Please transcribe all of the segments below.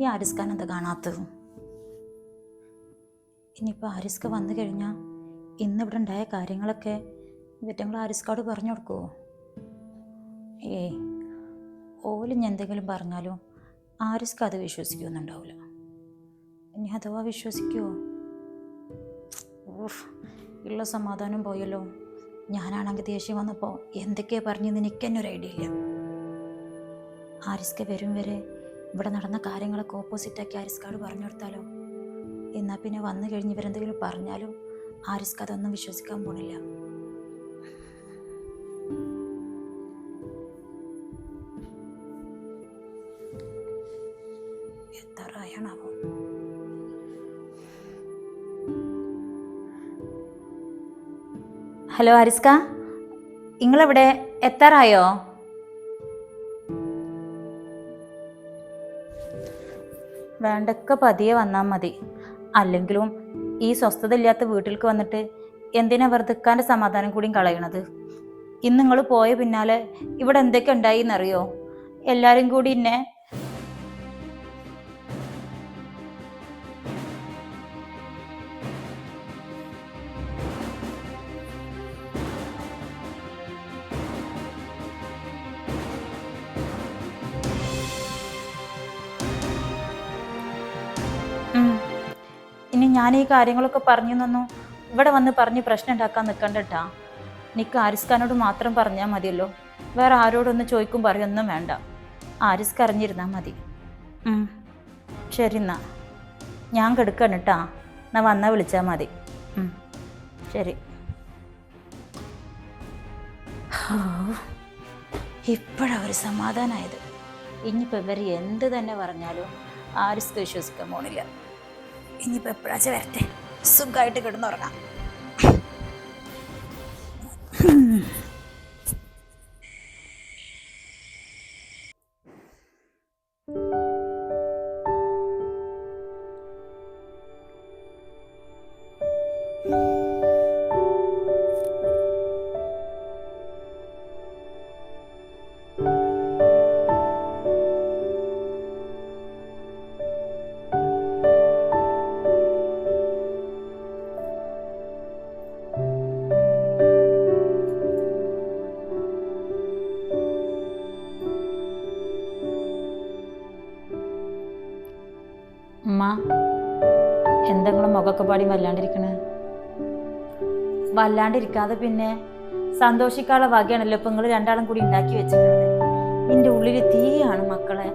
ഈ ആരിസ്ഖാൻ എന്താ കാണാത്തത്? ഇനിയിപ്പോൾ ആരിസ്ക വന്നു കഴിഞ്ഞാൽ ഇന്ന് ഇവിടെ ഉണ്ടായ കാര്യങ്ങളൊക്കെ ഇവറ്റങ്ങൾ ആരിസ്കാട് പറഞ്ഞു കൊടുക്കുമോ ഏയ് ഓലിഞ്ഞ് എന്തെങ്കിലും പറഞ്ഞാലും ആരിസ്ക അത് വിശ്വസിക്കുമെന്നുണ്ടാവില്ല ഇനി അഥവാ വിശ്വസിക്കുമോ ഊഫ് ഉള്ള സമാധാനം പോയല്ലോ. ഞാനാണെങ്കിൽ ദേഷ്യം വന്നപ്പോൾ എന്തൊക്കെയാണ് പറഞ്ഞെന്ന് എനിക്ക് ഒരു ഐഡിയ ഇല്ല. ആരിസ്ക വരും വരെ ഇവിടെ നടന്ന കാര്യങ്ങളൊക്കെ ഓപ്പോസിറ്റാക്കി ആരിസ്കാട് പറഞ്ഞു കൊടുത്താലോ? എന്നാൽ പിന്നെ വന്നു കഴിഞ്ഞ് ഇവരെന്തെങ്കിലും പറഞ്ഞാലും ആരിസ്ക അതൊന്നും വിശ്വസിക്കാൻ പോണില്ല. ഹലോ ആരിസ്ക നിങ്ങളെവിടെ? എത്താറായോ? വേണ്ടൊക്കെ പതിയെ വന്നാൽ മതി. അല്ലെങ്കിലും ഈ സ്വസ്ഥത ഇല്ലാത്ത വീട്ടിലേക്ക് വന്നിട്ട് എന്തിനാ വെറുതെക്കാന്റെ സമാധാനം കൂടിയും കളയണത്? ഇന്ന് നിങ്ങൾ പോയ പിന്നാലെ ഇവിടെ എന്തൊക്കെ ഉണ്ടായി എന്നറിയോ എല്ലാവരും കൂടി എന്നെ ഞാൻ ഈ കാര്യങ്ങളൊക്കെ പറഞ്ഞു തന്നു ഇവിടെ വന്ന് പറഞ്ഞ് പ്രശ്നം ഉണ്ടാക്കാൻ നിൽക്കണ്ടട്ടാ നിക്ക് ആരിസ്ഖാനോട് മാത്രം പറഞ്ഞാൽ മതിയല്ലോ. വേറെ ആരോടൊന്ന് ചോദിക്കും പറയൊന്നും വേണ്ട. ആരിസ്ക് അറിഞ്ഞിരുന്നാൽ മതി. ശരി എന്നാ. ഞാൻ കെടുക്കണം കേട്ടാ എന്നാ വന്നാൽ വിളിച്ചാൽ മതി. ശരി. ഇപ്പോഴാണ് ഒരു സമാധാനമായത് ഇനിയിപ്പോൾ ഇവർ എന്ത് തന്നെ പറഞ്ഞാലും ആരിസ്ക്ക് വിശ്വസിക്കാൻ പോണില്ല. ഇനിയിപ്പോൾ എപ്പോഴാച്ച വരട്ടെ? സുഖമായിട്ട് കിടന്നുറങ്ങാം. മുഖമൊക്കെ പാടി വല്ലാണ്ടിരിക്കണ്. വല്ലാണ്ടിരിക്കാതെ പിന്നെ സന്തോഷിക്കാനുള്ള വകയാണല്ലോ ഇപ്പൊ നിങ്ങൾ രണ്ടാളും കൂടി ഉണ്ടാക്കി വെച്ചിരിക്കുന്നത് എന്റെ ഉള്ളിൽ തീയാണ് മക്കളെ.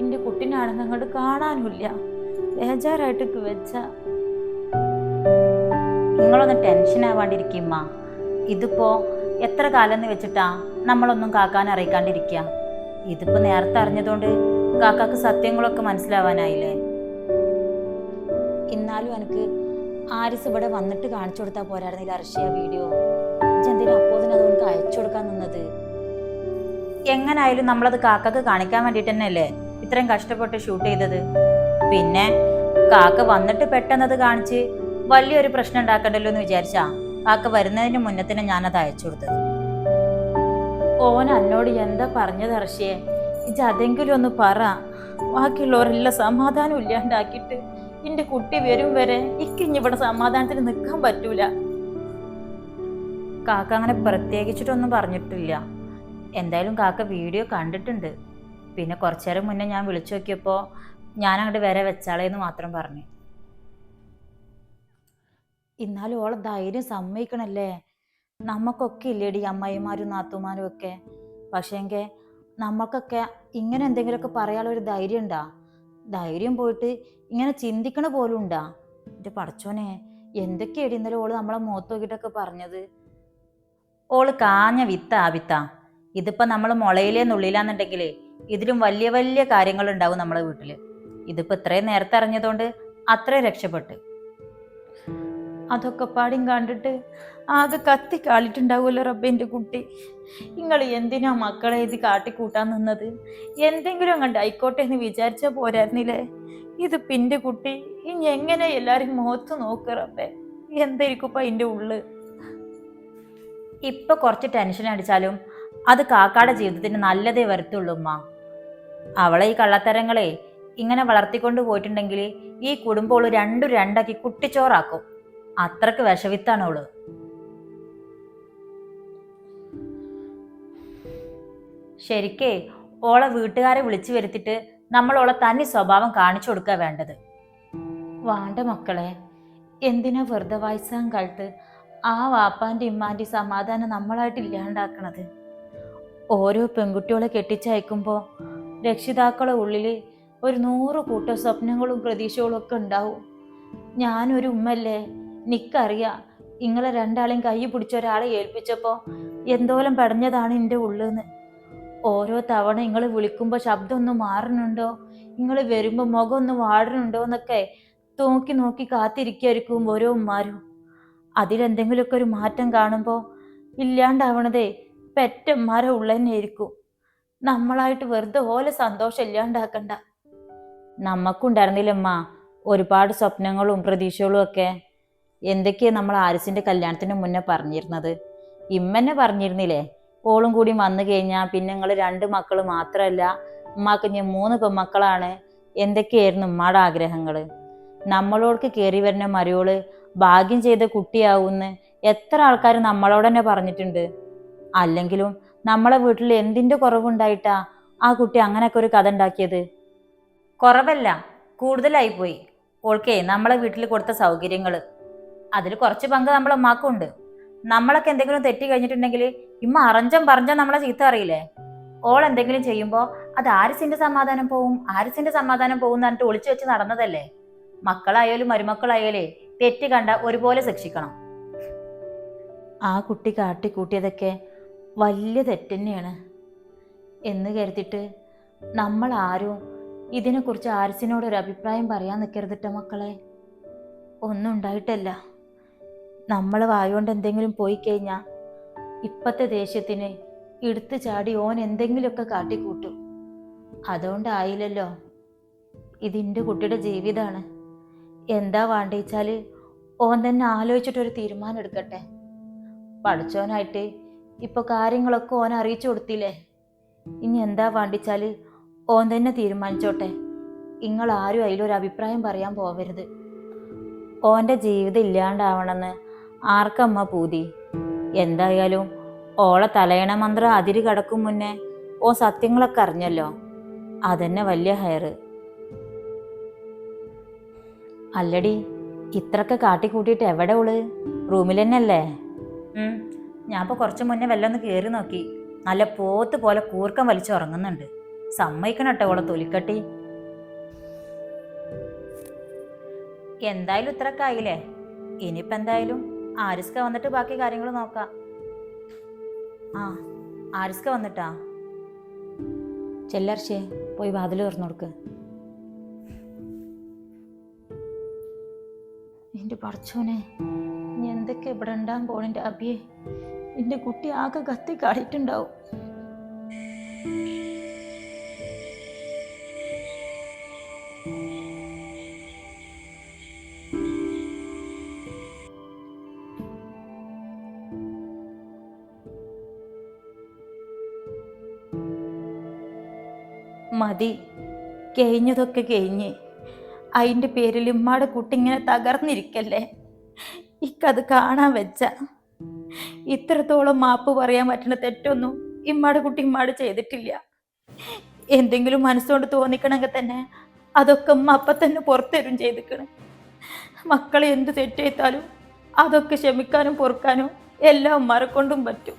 എന്റെ കുട്ടിനാണെന്ന് അങ്ങോട്ട് കാണാനുമില്ല ബേജാറായിട്ട് വെച്ച. നിങ്ങളൊന്ന് ടെൻഷൻ ആവാണ്ടിരിക്കുമ്മ. ഇതിപ്പോ എത്ര കാലം എന്ന് വെച്ചിട്ടാ നമ്മളൊന്നും കാക്കാൻ അറിയിക്കാണ്ടിരിക്കുക ഇതിപ്പോ നേരത്തെ അറിഞ്ഞതുകൊണ്ട് കാക്കാക്ക് സത്യങ്ങളൊക്കെ മനസ്സിലാവാനായില്ലേ? എന്നാലും എനിക്ക് ആരിസ് ഇവിടെ വന്നിട്ട് കാണിച്ചു കൊടുത്താൽ പോരായിരുന്നില്ല അർഷിയ വീഡിയോ എന്തിനാ അപ്പോൾ അത് എനിക്ക് അയച്ചു കൊടുക്കാൻ നിന്നത്? എങ്ങനായാലും നമ്മളത് കാക്കക്ക് കാണിക്കാൻ വേണ്ടിയിട്ട് തന്നെയല്ലേ ഇത്രയും കഷ്ടപ്പെട്ട് ഷൂട്ട് ചെയ്തത്? പിന്നെ കാക്ക വന്നിട്ട് പെട്ടെന്നത് കാണിച്ച് വലിയൊരു പ്രശ്നം ഉണ്ടാക്കണ്ടല്ലോ എന്ന് വിചാരിച്ചാ കാക്ക വരുന്നതിന് മുന്നേ തന്നെ ഞാനത് അയച്ചു കൊടുത്തത്. ഓൻ എന്നോട് എന്താ പറഞ്ഞത് അർഷിയെ? ഇജ് അതെങ്കിലും ഒന്ന് പറ. ബാക്കിയുള്ളവരെല്ലാം സമാധാനം ഇല്ലാണ്ടാക്കിയിട്ട് എന്റെ കുട്ടി വരും വരെ ഇക്കിഞ്ഞ് ഇവിടെ സമാധാനത്തിന് നിൽക്കാൻ പറ്റൂല. കാക്ക അങ്ങനെ പ്രത്യേകിച്ചിട്ടൊന്നും പറഞ്ഞിട്ടില്ല. എന്തായാലും കാക്ക വീഡിയോ കണ്ടിട്ടുണ്ട്. പിന്നെ കുറച്ചു നേരം മുന്നേ ഞാൻ വിളിച്ചു നോക്കിയപ്പോൾ ഞാൻ അങ്ങോട്ട് വരെ വെച്ചാളേന്ന് മാത്രം പറഞ്ഞു. എന്നാലും ഓളെ ധൈര്യം സമ്മതിക്കണല്ലേ? നമുക്കൊക്കെ ഇല്ലേടി അമ്മായിമാരും നാത്തുമാരും ഒക്കെ. പക്ഷേങ്കിൽ നമുക്കൊക്കെ ഇങ്ങനെ എന്തെങ്കിലുമൊക്കെ പറയാനുള്ള ഒരു ധൈര്യം ഉണ്ടാ ധൈര്യം പോയിട്ട് ഇങ്ങനെ ചിന്തിക്കണ പോലും ഉണ്ടാ? എന്റെ പടച്ചോനെ എന്തൊക്കെയാടി ഇന്നലെ ഓൾ നമ്മളെ മുഖത്ത് നോക്കിയിട്ടൊക്കെ പറഞ്ഞത്? ഓൾ കാഞ്ഞ വിത്ത ആ ഇതിപ്പോ നമ്മൾ മുളയിലേ നുള്ളിലാന്നുണ്ടെങ്കിലേ ഇതിലും വലിയ വലിയ കാര്യങ്ങൾ ഉണ്ടാവും നമ്മളെ വീട്ടിൽ. ഇതിപ്പോ ഇത്രയും നേരത്തെ അറിഞ്ഞതുകൊണ്ട് അത്രയും രക്ഷപ്പെട്ട്. അതൊക്കെ പാടിയും കണ്ടിട്ട് ആകെ കത്തി കാളിട്ടുണ്ടാവുമല്ലോ റബ്ബിന്റെ കുട്ടി. നിങ്ങൾ എന്തിനാ മക്കളെ ഇത് കാട്ടിക്കൂട്ടാൻ നിന്നത്? എന്തെങ്കിലും അങ്ങോട്ട് ആയിക്കോട്ടെ എന്ന് വിചാരിച്ചാൽ പോരായിരുന്നില്ലേ? ഇത് പിന്റെ കുട്ടി. ഇനി എങ്ങനെ എല്ലാരും മുഖത്ത് നോക്കറപ്പേ എന്തായിരിക്കും അതിന്റെ ഉള്ളു? ഇപ്പൊ കുറച്ച് ടെൻഷൻ അടിച്ചാലും അത് കാക്കാടെ ജീവിതത്തിന് നല്ലതേ വരത്തുള്ളൂ ഉമ്മ. അവളെ ഈ കള്ളത്തരങ്ങളെ ഇങ്ങനെ വളർത്തിക്കൊണ്ട് പോയിട്ടുണ്ടെങ്കിൽ ഈ കുടുംബം ഓൾ രണ്ടു രണ്ടാക്കി കുട്ടിച്ചോറാക്കും. അത്രയ്ക്ക് വിഷവിത്താണ് അവൾ ശരിക്കേ ഓളെ വീട്ടുകാരെ വിളിച്ചു വരുത്തിട്ട് നമ്മൾ ഓളെ തനി സ്വഭാവം കാണിച്ചു കൊടുക്കുക വേണ്ടത്. വാണ്ട മക്കളെ. എന്തിനാ വെറുതെ വയസ്സാൻ കാലത്ത് ആ വാപ്പാന്റെ ഇമ്മാന്റെ സമാധാനം നമ്മളായിട്ട് ഇല്ലാണ്ടാക്കണത്? ഓരോ പെൺകുട്ടികളെ കെട്ടിച്ചയക്കുമ്പോൾ രക്ഷിതാക്കളെ ഉള്ളിൽ ഒരു നൂറ് കൂട്ട സ്വപ്നങ്ങളും പ്രതീക്ഷകളും ഒക്കെ ഉണ്ടാവും. ഞാനൊരു ഉമ്മല്ലേ? നിക്കറിയാം ഇങ്ങളെ രണ്ടാളെയും കൈ പിടിച്ച ഒരാളെ ഏൽപ്പിച്ചപ്പോൾ എന്തോലം പടഞ്ഞതാണ് എന്റെ ഉള്ളെന്ന്. ഓരോ തവണ നിങ്ങൾ വിളിക്കുമ്പോൾ ശബ്ദം ഒന്ന് മാറുന്നുണ്ടോ? നിങ്ങൾ വരുമ്പോൾ മുഖം ഒന്ന് വാടുന്നുണ്ടോ എന്നൊക്കെ നോക്കി നോക്കി കാത്തിരിക്കായിരിക്കും ഓരോ ഉമ്മാരും. അതിലെന്തെങ്കിലുമൊക്കെ ഒരു മാറ്റം കാണുമ്പോൾ ഇല്ലാണ്ടാവണതേ പെറ്റന്മാരെ ഉള്ളതന്നെയായിരിക്കും നമ്മളായിട്ട് വെറുതെ ഓലെ സന്തോഷം ഇല്ലാണ്ടാക്കണ്ട. നമുക്കുണ്ടായിരുന്നില്ലമ്മ ഒരുപാട് സ്വപ്നങ്ങളും പ്രതീക്ഷകളും ഒക്കെ. എന്തൊക്കെയാ നമ്മൾ ആരിസിന്റെ കല്യാണത്തിന് മുന്നേ പറഞ്ഞിരുന്നത്? ഇമ്മന്നെ പറഞ്ഞിരുന്നില്ലേ? ഓളും കൂടി വന്നു കഴിഞ്ഞാൽ പിന്നെ നിങ്ങൾ രണ്ട് മക്കൾ മാത്രമല്ല ഉമ്മാക്ക് ഞാൻ മൂന്ന് പെൺമക്കളാണ്. എന്തൊക്കെയായിരുന്നു ഉമ്മാടെ ആഗ്രഹങ്ങൾ നമ്മളോടക്ക് കയറി വരുന്ന മരിയോൾ ഭാഗ്യം ചെയ്ത കുട്ടിയാവുമെന്ന് എത്ര ആൾക്കാർ നമ്മളോട് തന്നെ പറഞ്ഞിട്ടുണ്ട്. അല്ലെങ്കിലും നമ്മളെ വീട്ടിൽ എന്തിന്റെ കുറവുണ്ടായിട്ടാ ആ കുട്ടി അങ്ങനെയൊക്കെ ഒരു കഥ ഉണ്ടാക്കിയത്? കുറവല്ല കൂടുതലായി പോയി. ഓൾക്കേ നമ്മളെ വീട്ടിൽ കൊടുത്ത സൗകര്യങ്ങൾ അതിൽ കുറച്ച് പങ്ക് നമ്മളെ ഉമ്മാക്കുണ്ട്. നമ്മളൊക്കെ എന്തെങ്കിലും തെറ്റി കഴിഞ്ഞിട്ടുണ്ടെങ്കിൽ ഇമ്മ അറഞ്ചം പറഞ്ഞാൽ നമ്മളെ ചീത്ത അറിയില്ലേ? ഓൾ എന്തെങ്കിലും ചെയ്യുമ്പോൾ അത് ആരിസിന്റെ സമാധാനം പോവും? ആരിസിന്റെ സമാധാനം പോവും എന്ന് പറഞ്ഞിട്ട് ഒളിച്ചു വെച്ച് നടന്നതല്ലേ? മക്കളായാലും മരുമക്കളായാലേ തെറ്റ് കണ്ട ഒരുപോലെ ശിക്ഷിക്കണം. ആ കുട്ടി കാട്ടിക്കൂട്ടിയതൊക്കെ വലിയ തെറ്റന്നെയാണ്. എന്ന് കരുതിയിട്ട് നമ്മൾ ആരും ഇതിനെക്കുറിച്ച് ആരിസിനോട് ഒരു അഭിപ്രായം പറയാൻ നിൽക്കരുതിട്ട മക്കളെ? ഒന്നും ഉണ്ടായിട്ടല്ല. നമ്മൾ വായുകൊണ്ട് എന്തെങ്കിലും പോയി കഴിഞ്ഞാൽ ഇപ്പത്തെ ദേഷ്യത്തിന് എടുത്തു ചാടി ഓൻ എന്തെങ്കിലുമൊക്കെ കാട്ടിക്കൂട്ടും. അതുകൊണ്ടായില്ലല്ലോ. ഇതിന്റെ കുട്ടിയുടെ ജീവിതമാണ് എന്താ വേണ്ടിച്ചാൽ ഓൻ തന്നെ ആലോചിച്ചിട്ടൊരു തീരുമാനം എടുക്കട്ടെ പഠിച്ചോനായിട്ട് ഇപ്പോൾ കാര്യങ്ങളൊക്കെ ഓൻ അറിയിച്ചു കൊടുത്തില്ലേ? ഇനി എന്താ വേണ്ടിച്ചാൽ ഓൻ തന്നെ തീരുമാനിച്ചോട്ടെ. നിങ്ങൾ ആരും അതിലൊരു അഭിപ്രായം പറയാൻ പോവരുത്. ഓന്റെ ജീവിതം ഇല്ലാണ്ടാവണമെന്ന് ആർക്കമ്മ പൂതി? എന്തായാലും ഓളെ തലയണ മന്ത്രം അതിര് കടക്കും മുന്നേ ഓ സത്യങ്ങളൊക്കെ അറിഞ്ഞല്ലോ. അതന്നെ വലിയ ഹയറ്. അല്ലടി ഇത്രക്കെ കാട്ടിക്കൂട്ടിയിട്ട് എവിടെ ഉൾ? റൂമിൽ തന്നെ അല്ലേ ഞാൻ കുറച്ച് മുന്നേ വല്ലൊന്ന് കയറി നോക്കി. നല്ല പോത്ത് പോലെ കൂർക്കം വലിച്ചുറങ്ങുന്നുണ്ട് കേട്ടോ ഓളെ തൊലിക്കട്ടി. എന്തായാലും ഇത്രക്കായില്ലേ ഇനിയിപ്പെന്തായാലും? ആരിസ്ക വന്നിട്ട് ബാക്കി കാര്യങ്ങൾ നോക്കാം. ആ ആരിസ്ക വന്നിട്ടാ? ചെല്ലർഷേ പോയി വാതിൽ തുറന്നു കൊടുക്ക്. എന്റെ പറച്ചോനെ ഇനി എന്തൊക്കെ ഇവിടെ ഉണ്ടാകാൻ പോണെന്റെ അബിയെ? എന്റെ കുട്ടി ആകെ കത്തി കാടിയിട്ടുണ്ടാവും. മതി. കഴിഞ്ഞതൊക്കെ കഴിഞ്ഞ്. അതിന്റെ പേരിൽ ഉമ്മാടെ കുട്ടി ഇങ്ങനെ തകർന്നിരിക്കല്ലേ? ഇക്കത് കാണാൻ വെച്ച. ഇത്രത്തോളം മാപ്പ് പറയാൻ പറ്റുന്ന തെറ്റൊന്നും ഇമ്മാടെ കുട്ടി ഇമ്മാട് ചെയ്തിട്ടില്ല. എന്തെങ്കിലും മനസ്സുകൊണ്ട് തോന്നിക്കണമെങ്കിൽ തന്നെ അതൊക്കെ ഉമ്മ അപ്പം തന്നെ പുറത്തരും ചെയ്തിക്കണം. മക്കളെ എന്ത് തെറ്റേത്താലും അതൊക്കെ ക്ഷമിക്കാനും പൊറുക്കാനും എല്ലാം ഉമ്മാരെ കൊണ്ടും പറ്റും.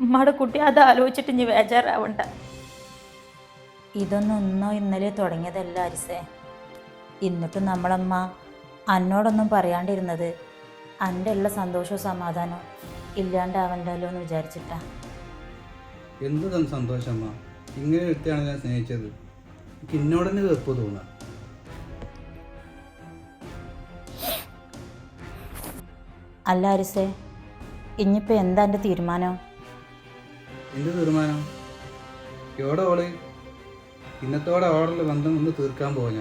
ഉമ്മാടെ കുട്ടി അത് ആലോചിച്ചിട്ട് ഇനി ബേജാറാവണ്ട. ഇതൊന്നും ഇന്നോ ഇന്നലെ തുടങ്ങിയതല്ല അരിസേ. എന്നിട്ടും നമ്മളമ്മ അന്നോടൊന്നും പറയാണ്ടിരുന്നത് അന്റെ ഉള്ള സന്തോഷവും സമാധാനവും ഇല്ലാണ്ടാവണ്ടല്ലോ എന്ന് വിചാരിച്ചിട്ടാ. എന്ത് തന്നെ സന്തോഷമ്മ ഇങ്ങനെ വ്യക്തിയാണ് ഞാൻ സ്നേഹിച്ചത്. എനിക്ക് എന്നോട് തന്നെ വെറുപ്പ് അല്ല അരിസേ ഇനിയിപ്പോൾ എന്താ എന്റെ തീരുമാനം? എന്ത് തീരുമാനം? എവിടെ ഓൾ? ഇന്നത്തോടെ ഓർഡറിൽ ബന്ധം ഒന്ന് തീർക്കാൻ പോകാൻ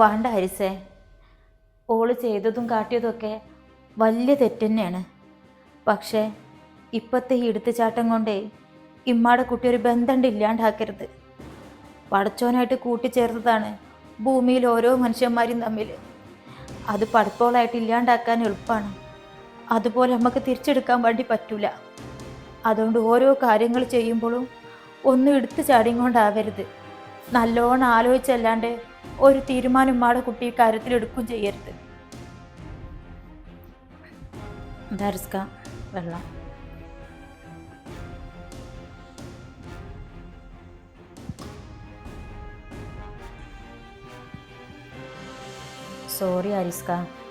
വേണ്ട ഹരിസേ. ഓൾ ചെയ്തതും കാട്ടിയതൊക്കെ വലിയ തെറ്റന്നെയാണ്. പക്ഷേ ഇപ്പത്തെ ഈ എടുത്തുചാട്ടം കൊണ്ടേ ഇമ്മാടെ കുട്ടി ഒരു ബന്ധമുണ്ട് ഇല്ലാണ്ടാക്കരുത്. പടച്ചോനായിട്ട് കൂട്ടിച്ചേർത്തതാണ് ഭൂമിയിൽ ഓരോ മനുഷ്യന്മാരും തമ്മിൽ അത് പടപ്പോളായിട്ട് ഇല്ലാണ്ടാക്കാൻ എളുപ്പമാണ് അതുപോലെ നമുക്ക് തിരിച്ചെടുക്കാൻ വേണ്ടി പറ്റൂല. അതുകൊണ്ട് ഓരോ കാര്യങ്ങൾ ചെയ്യുമ്പോഴും ഒന്നും എടുത്തു ചാടിയും കൊണ്ടാവരുത് നല്ലോണം ആലോചിച്ചല്ലാണ്ട് ഒരു തീരുമാനം ഉമ്മാടെ കുട്ടി കാര്യത്തിൽ എടുക്കും ചെയ്യരുത്. ദർസ്ക വെള്ളം. സോറി അരിസ്ക.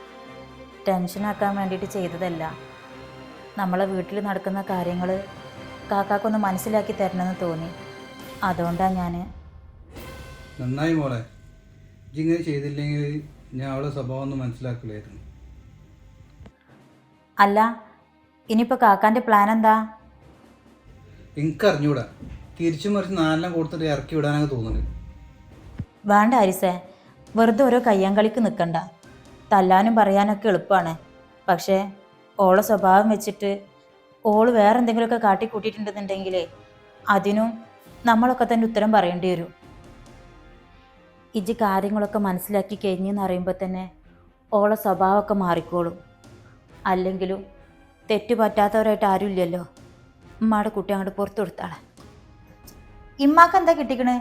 ടെൻഷനാക്കാൻ വേണ്ടിയിട്ട് ചെയ്തതല്ല. നമ്മളെ വീട്ടിൽ നടക്കുന്ന കാര്യങ്ങൾ കാക്കാക്കൊന്ന് മനസ്സിലാക്കി തരണമെന്ന് തോന്നി. അതുകൊണ്ടാണ് ഞാൻ നന്നായി മോളെ. ഇങ്ങനെ ചെയ്തില്ലെങ്കിൽ ഞാൻ അവളെ സ്വഭാവം ഒന്ന് മനസ്സിലാക്കില്ലായിരുന്നു. അല്ല ഇനിയിപ്പോൾ കാക്കാന്റെ പ്ലാൻ എന്താ? എനിക്കറിഞ്ഞൂടാ. തിരിച്ചു മറിച്ച് നാലെല്ലാം കൊടുത്തിട്ട് ഇറക്കി വിടാനൊക്കെ തോന്നുന്നത് വേണ്ട അരിസേ. വെറുതെ ഓരോ കയ്യാങ്കളിക്ക് നിൽക്കണ്ട തല്ലാനും പറയാനൊക്കെ എളുപ്പമാണ് പക്ഷേ ഓളെ സ്വഭാവം വെച്ചിട്ട് ഓൾ വേറെ എന്തെങ്കിലുമൊക്കെ കാട്ടിക്കൂട്ടിയിട്ടുണ്ടെന്നുണ്ടെങ്കിലേ അതിനും നമ്മളൊക്കെ തന്നെ ഉത്തരം പറയേണ്ടി വരും. ഇജ് കാര്യങ്ങളൊക്കെ മനസ്സിലാക്കി കഴിഞ്ഞെന്ന് അറിയുമ്പോൾ തന്നെ ഓളെ സ്വഭാവമൊക്കെ മാറിക്കോളും. അല്ലെങ്കിലും തെറ്റ് പറ്റാത്തവരായിട്ട് ആരും ഇല്ലല്ലോ. ഉമ്മാടെ കുട്ടി അങ്ങോട്ട് പുറത്തു കൊടുത്താളെ. ഇമ്മാക്ക് എന്താ കിട്ടിക്കണേ?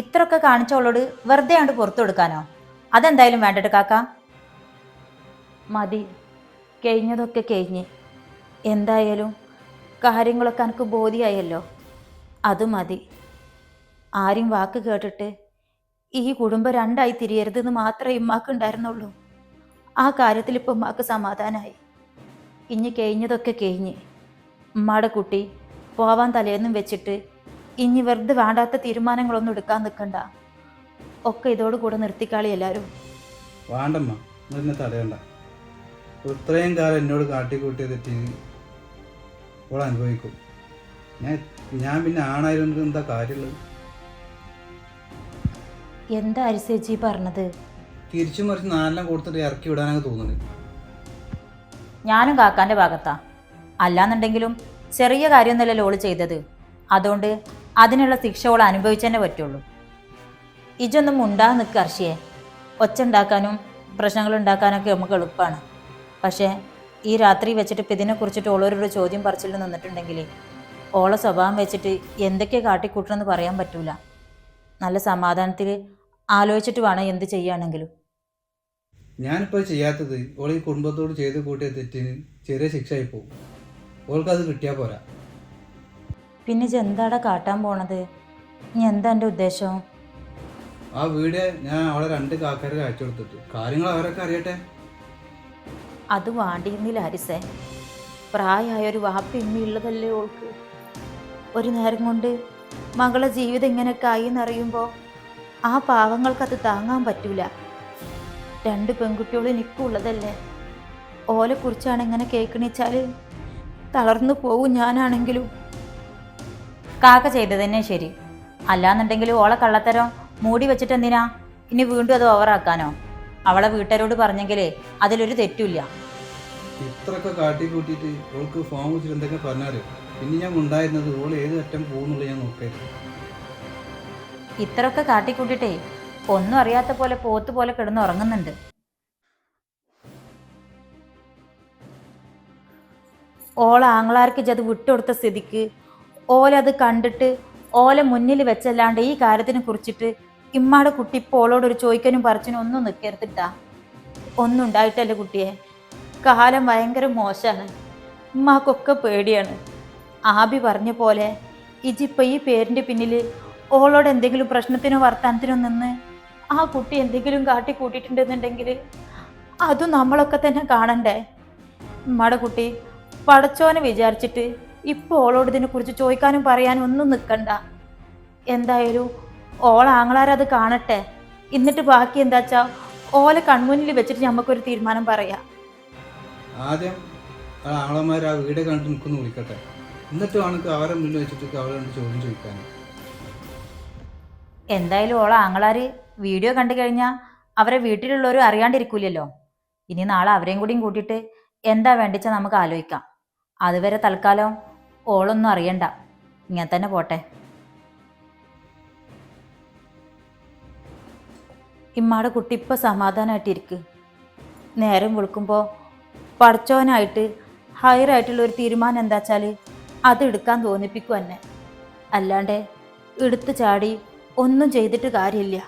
ഇത്രയൊക്കെ കാണിച്ചോളോട് വെറുതെ അങ്ങോട്ട് പുറത്തു കൊടുക്കാനോ? അതെന്തായാലും വേണ്ടട്ട് കാക്ക. മതി. കഴിഞ്ഞതൊക്കെ കഴിഞ്ഞ്. എന്തായാലും കാര്യങ്ങളൊക്കെ എനിക്ക് ബോധിയായല്ലോ. അത് മതി. ആരും വാക്ക് കേട്ടിട്ട് ഈ കുടുംബം രണ്ടായി തിരിയരുതെന്ന് മാത്രമേ ഇമ്മാക്ക് ഉണ്ടായിരുന്നുള്ളൂ. ആ കാര്യത്തിൽ ഇപ്പം ഉമ്മാക്ക് സമാധാനമായി ഇനി കഴിഞ്ഞതൊക്കെ കഴിഞ്ഞ് ഉമ്മാടെ കുട്ടി പോവാൻ തലേന്നും വെച്ചിട്ട് ഇനി വെറുതെ വേണ്ടാത്ത തീരുമാനങ്ങളൊന്നും എടുക്കാൻ നിൽക്കണ്ട ഒക്കെ ഇതോടുകൂടെ നിർത്തിക്കാളി എല്ലാവരും വേണ്ടമ്മ എന്നെ തടയണ്ട. ഇത്രയും കാലം എന്നോട് കാട്ടിക്കൂട്ടിയ തെറ്റിന് അവൾ അനുഭവിക്കും. ഞാൻ ഞാൻ പിന്നെ ആണായിരുന്നു എന്താ കാര്യമുള്ളത്? എന്താ അരിസേച്ചി പറഞ്ഞത്? തിരിച്ചു മറിച്ച് നാലെല്ലാം കൊടുത്തിട്ട് ഇറക്കി തോന്നുന്നത് ഞാനും കാക്കാന്റെ ഭാഗത്താ. അല്ലാന്നുണ്ടെങ്കിലും ചെറിയ കാര്യമൊന്നുമല്ലല്ലോ ഓൾ ചെയ്തത്. അതുകൊണ്ട് അതിനുള്ള ശിക്ഷ ഓൾ അനുഭവിച്ചതന്നെ പറ്റുള്ളൂ. ഇജൊന്നും മുണ്ടാ നിൽക്കുക അർഷിയെ ഒച്ച ഉണ്ടാക്കാനും പ്രശ്നങ്ങൾ ഉണ്ടാക്കാനൊക്കെ നമുക്ക് എളുപ്പമാണ് പക്ഷേ ഈ രാത്രി വെച്ചിട്ട് ഇപ്പം ഇതിനെക്കുറിച്ചിട്ട് ഓളോരോട് ചോദ്യം പറിച്ചിൽ നിന്നിട്ടുണ്ടെങ്കിൽ ഓളെ സ്വഭാവം വെച്ചിട്ട് എന്തൊക്കെ കാട്ടിക്കൂട്ടണമെന്ന് പറയാൻ പറ്റൂല. നല്ല സമാധാനത്തിൽ ആലോചിച്ചിട്ട് വേണം എന്ത് ചെയ്യുകയാണെങ്കിലും. ഞാനിപ്പോൾ ചെയ്യാത്തത് ഓൾ ഈ കുടുംബത്തോട് ചെയ്ത് കൂട്ടിയ തെറ്റിന് ചെറിയ ശിക്ഷയായി പോകും. ഓൾക്കത് കിട്ടിയാൽ പോരാ. പിന്നെ എന്താടാ കാട്ടാൻ പോണത്? ഇനി എന്താ എന്റെ ഉദ്ദേശം? ആ വീട് ഞാൻ അവളെ രണ്ട് കാക്കാരെ അയച്ചു കൊടുത്തിട്ട്. കാര്യങ്ങൾ അവരൊക്കെ അറിയട്ടെ? അത് വാണ്ടിയിരുന്നില്ല ഹരിസേ. പ്രായമായ ഒരു വാപ്പ ഇമ്മയുള്ളതല്ലേ ഓൾക്ക്? ഒരു നേരം കൊണ്ട് മകളെ ജീവിതം ഇങ്ങനെയൊക്കെ ആയി എന്നറിയുമ്പോൾ ആ പാവങ്ങൾക്കത് താങ്ങാൻ പറ്റൂല. രണ്ട് പെൺകുട്ടികൾ എനിക്കുള്ളതല്ലേ ഉള്ളതല്ലേ? ഓലെക്കുറിച്ചാണ് ഇങ്ങനെ കേൾക്കണിച്ചാൽ തളർന്നു പോവും ഞാനാണെങ്കിലും. കാക്ക ചെയ്തത് തന്നെ ശരി. അല്ലാന്നുണ്ടെങ്കിൽ ഓളെ കള്ളത്തരം മൂടി വെച്ചിട്ട് എന്തിനാ ഇനി വീണ്ടും അത് ഓവറാക്കാനോ അവളെ വീട്ടുകാരോട് പറഞ്ഞെങ്കിലേ അതിലൊരു തെറ്റുമില്ല. ഇത്രയൊക്കെ കാട്ടിക്കൂട്ടിയിട്ട് ഓൾക്ക് ഫോൺ വെച്ചിട്ട് എന്തൊക്കെ പറഞ്ഞാൽ പിന്നെ ഞാൻ ഉണ്ടായിരുന്നത് ഓൾ ഏത് അറ്റം പോകുന്നുള്ള ഞാൻ നോക്കായിരുന്നു. ഇത്രയൊക്കെ കാട്ടിക്കൂട്ടിട്ടേ ഒന്നും അറിയാത്ത പോലെ പോത്ത് പോലെ കിടന്ന് ഉറങ്ങുന്നുണ്ട്. ഓള ആങ്ങളാർക്ക് ഇത് വിട്ടുകൊടുത്ത സ്ഥിതിക്ക് ഓലത് കണ്ടിട്ട് ഓല മുന്നിൽ വെച്ചല്ലാണ്ട് ഈ കാര്യത്തിനെ കുറിച്ചിട്ട് ഇമ്മാടെ കുട്ടി ഇപ്പോൾ ഒരു ചോദിക്കാനും പറച്ചിനും ഒന്നും നിൽക്കരുത്തിട്ടാ ഒന്നും ഉണ്ടായിട്ടല്ലേ കുട്ടിയെ. കാലം ഭയങ്കര മോശമാണ് ഉമ്മാക്കൊക്കെ പേടിയാണ്. ആബി പറഞ്ഞ പോലെ ഇജിപ്പ ഈ പേരിന്റെ പിന്നിൽ ഓളോട് എന്തെങ്കിലും പ്രശ്നത്തിനോ വർത്താനത്തിനോ നിന്ന് ആ കുട്ടി എന്തെങ്കിലും കാട്ടി കൂട്ടിയിട്ടുണ്ടെന്നുണ്ടെങ്കിൽ അതും നമ്മളൊക്കെ തന്നെ കാണണ്ടേ? ഉമ്മയുടെ കുട്ടി പടച്ചോനെ വിചാരിച്ചിട്ട് ഇപ്പോൾ ഓളോട് ഇതിനെക്കുറിച്ച് ചോദിക്കാനും പറയാനും ഒന്നും നിൽക്കണ്ട എന്തായാലും ഓള അത് കാണട്ടെ? എന്നിട്ട് ബാക്കി എന്താ വെച്ചാ ഓലെ കൺമുന്നിൽ വെച്ചിട്ട് നമുക്കൊരു തീരുമാനം പറയാ. ആദ്യം ആളന്മാർ ആ വീട് കണ്ടിട്ട് നിൽക്കുന്നു വിളിക്കട്ടെ. എന്നിട്ട് വേണമെങ്കിൽ അവരെ മുന്നിൽ വെച്ചിട്ട് അവരോട് ചോദ്യം ചോദിക്കാൻ എന്തായാലും ഓള ആങ്ങളാര് വീഡിയോ കണ്ടു കഴിഞ്ഞാൽ അവരെ വീട്ടിലുള്ളവരും അറിയാണ്ടിരിക്കൂലല്ലോ. ഇനി നാളെ അവരെയും കൂടിയും കൂട്ടിയിട്ട് എന്താ വേണ്ടിച്ചാൽ നമുക്ക് ആലോചിക്കാം. അതുവരെ തൽക്കാലം ഓളൊന്നും അറിയണ്ട. ഇങ്ങനെ തന്നെ പോട്ടെ. ഇമ്മാടെ കുട്ടി ഇപ്പം സമാധാനമായിട്ടിരിക്ക് നേരം വിളിക്കുമ്പോൾ പഠിച്ചവനായിട്ട് ഹയറായിട്ടുള്ള ഒരു തീരുമാനം എന്താ വെച്ചാൽ അത് എടുക്കാൻ തോന്നിപ്പിക്കും എന്നെ. അല്ലാണ്ട് എടുത്ത് ചാടി ഒന്നും ചെയ്തിട്ട് കാര്യമില്ല.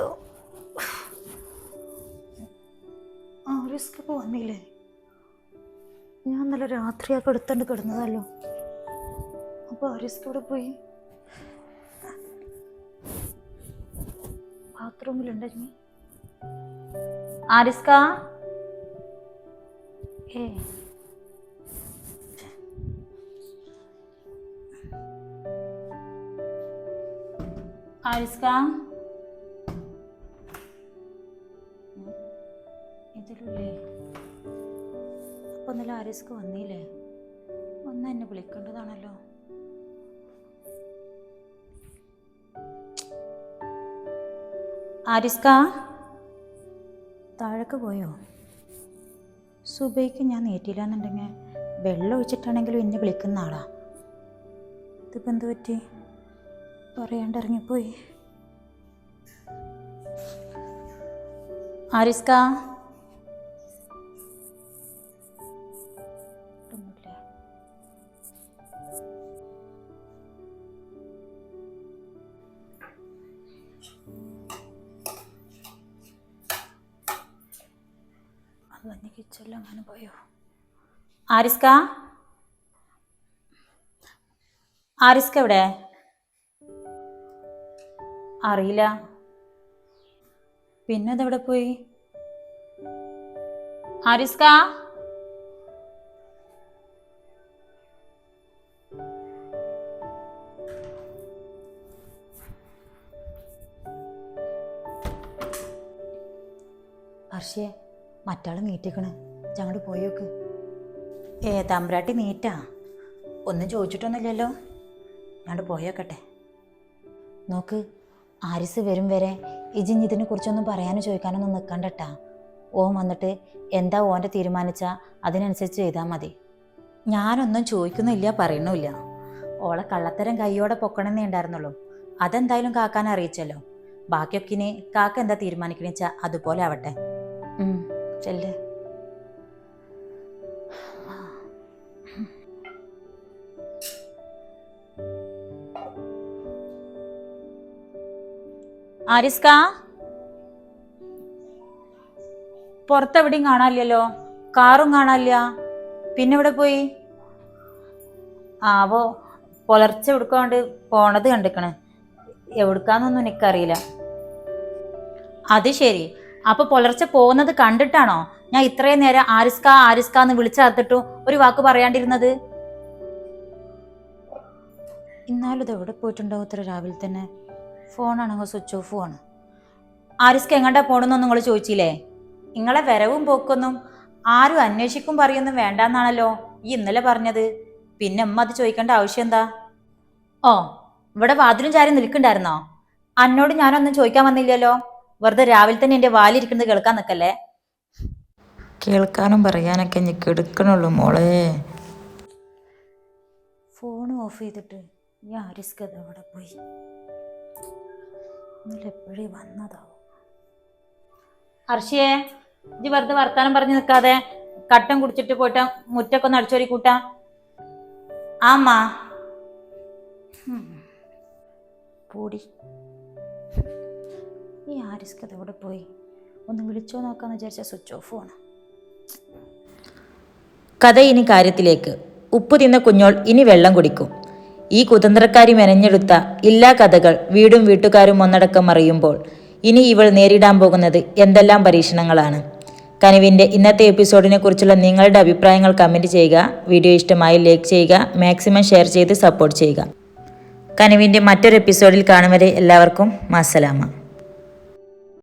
നേരം കൊടുത്തു ആ റിസ്ക് ഇപ്പോൾ വന്നില്ലേ? ഞാൻ നല്ല രാത്രിയൊക്കെ എടുത്തോണ്ട് കിടന്നതല്ലോ. അപ്പോൾ ആ റിസ്ക് ഇവിടെ പോയി? ബാത്റൂമിലുണ്ട് ആരിസ്ക ഏ. ആരിസ്ക അപ്പൊ വന്നില്ലേ ഒന്ന് എന്നെ വിളിക്കേണ്ടതാണല്ലോ. ആരിസ്ക? താഴേക്ക് പോയോ? സുബൈക്ക് ഞാൻ നേറ്റില്ല എന്നുണ്ടെങ്കിൽ വെള്ളം ഒഴിച്ചിട്ടാണെങ്കിലും എന്നെ വിളിക്കുന്ന ആളാ. ഇതിപ്പോൾ എന്ത് പറ്റി? പറയാണ്ടിറങ്ങിപ്പോയി. ആരിസ്ക? ആരിസ്ക? ആരിസ്ക എവിടെ? അറിയില്ല. പിന്നെ അതെവിടെ പോയി? ആരിസ്ക? ഹർഷിയെ മറ്റാൾ നീറ്റിക്കണ് ഞങ്ങോട്ട് പോയോക്ക് ഏ തമ്പ്രാട്ടി നീറ്റാ. ഒന്നും ചോദിച്ചിട്ടൊന്നുമില്ലല്ലോ. ഞാണ്ട് പോയേക്കട്ടെ. നോക്ക് ആരിസ് വരും വരെ ഇജിഞ്ഞ് കുറിച്ചൊന്നും പറയാനോ ചോദിക്കാനൊന്നും നിൽക്കണ്ടട്ടാ ഓൻ വന്നിട്ട് എന്താ ഓന്റെ തീരുമാനിച്ചാൽ അതിനനുസരിച്ച് ചെയ്താൽ മതി. ഞാനൊന്നും ചോദിക്കുന്നില്ല പറയണമില്ല. ഓളെ കള്ളത്തരം കൈയോടെ പൊക്കണമെന്നേ ഉണ്ടായിരുന്നുള്ളൂ. അതെന്തായാലും കാക്കാൻ അറിയിച്ചല്ലോ. ബാക്കിയൊക്കെ കാക്ക എന്താ തീരുമാനിക്കണെച്ചാൽ അതുപോലെ ആവട്ടെ. ചെല്ല്. ആരിസ്ക? പുറത്തെവിടെയും കാണാനില്ലല്ലോ. കാറും കാണാനില്ല. പിന്നെ ഇവിടെ പോയി? ആവോ പുലർച്ചെ എവിടുക്കാണ്ട് പോണത് കണ്ടിക്കണേ. എവിടുക്കാന്നൊന്നും എനിക്കറിയില്ല. അത് ശരി. അപ്പൊ പുലർച്ചെ പോകുന്നത് കണ്ടിട്ടാണോ? ഞാൻ ഇത്രയും നേരം ആരിസ്ക ആരിസ്ക എന്ന് വിളിച്ചാർത്തിട്ടു ഒരു വാക്ക് പറയാണ്ടിരുന്നത്? ഇന്നാലും ഇത് എവിടെ പോയിട്ടുണ്ടാവും ഇത്ര രാവിലെ തന്നെ? ഫോണാണെങ്കിൽ സ്വിച്ച് ഓഫ് ആണ്. ആരിസ്ക്ക് എങ്ങോട്ടാ പോണെന്നൊന്നും നിങ്ങൾ ചോദിച്ചില്ലേ? നിങ്ങളെ വരവും പോക്കൊന്നും ആരും അന്വേഷിക്കും പറയൊന്നും വേണ്ടെന്നാണല്ലോ ഈ ഇന്നലെ പറഞ്ഞത്. പിന്നെ അമ്മ അത് ചോദിക്കേണ്ട ആവശ്യം എന്താ? ഓ ഇവിടെ വാതിലും ചാരി നിൽക്കണ്ടായിരുന്നോ അന്നോട് ഞാനൊന്നും ചോദിക്കാൻ വന്നില്ലല്ലോ. വെറുതെ രാവിലെ തന്നെ എന്റെ വാലിരിക്കുന്നത് കേൾക്കാൻ നിൽക്കല്ലേ? കേൾക്കാനും പറയാനൊക്കെ എനിക്ക് എടുക്കണുള്ളൂ മോളെ. ഫോൺ ഓഫ് ചെയ്തിട്ട് ഈ ആരിസ്ക അത് അവിടെ പോയി. എപ്പോഴേ വന്നതാവും. അർഷിയെ ഇജ്ജ് വെറുതെ വർത്താനം പറഞ്ഞു നിൽക്കാതെ കട്ടൻ കുടിച്ചിട്ട് പോയിട്ട് മുറ്റൊക്കെ ഒന്ന് അടിച്ചോരി കൂട്ടാ. ആമാ. പൂടി. ഈ ആരിസ്ക അത് എവിടെ പോയി? ഒന്ന് വിളിച്ചോ നോക്കാന്ന് വിചാരിച്ച സ്വിച്ച് ഓഫ് ആണ്. കഥ ഇനി കാര്യത്തിലേക്ക്. ഉപ്പ് തിന്ന കുഞ്ഞോൾ ഇനി വെള്ളം കുടിക്കും. ഈ കുതന്ത്രക്കാരി മെനഞ്ഞെടുത്ത എല്ലാ കഥകൾ വീടും വീട്ടുകാരും ഒന്നടക്കം അറിയുമ്പോൾ ഇനി ഇവൾ നേരിടാൻ പോകുന്നത് എന്തെല്ലാം പരീക്ഷണങ്ങളാണ്. കനിവിന്റെ ഇന്നത്തെ എപ്പിസോഡിനെ കുറിച്ചുള്ള നിങ്ങളുടെ അഭിപ്രായങ്ങൾ കമന്റ് ചെയ്യുക. വീഡിയോ ഇഷ്ടമായി ലൈക്ക് ചെയ്യുക. മാക്സിമം ഷെയർ ചെയ്ത് സപ്പോർട്ട് ചെയ്യുക. കനിവിന്റെ മറ്റൊരു എപ്പിസോഡിൽ കാണും വരെ എല്ലാവർക്കും മസലാമ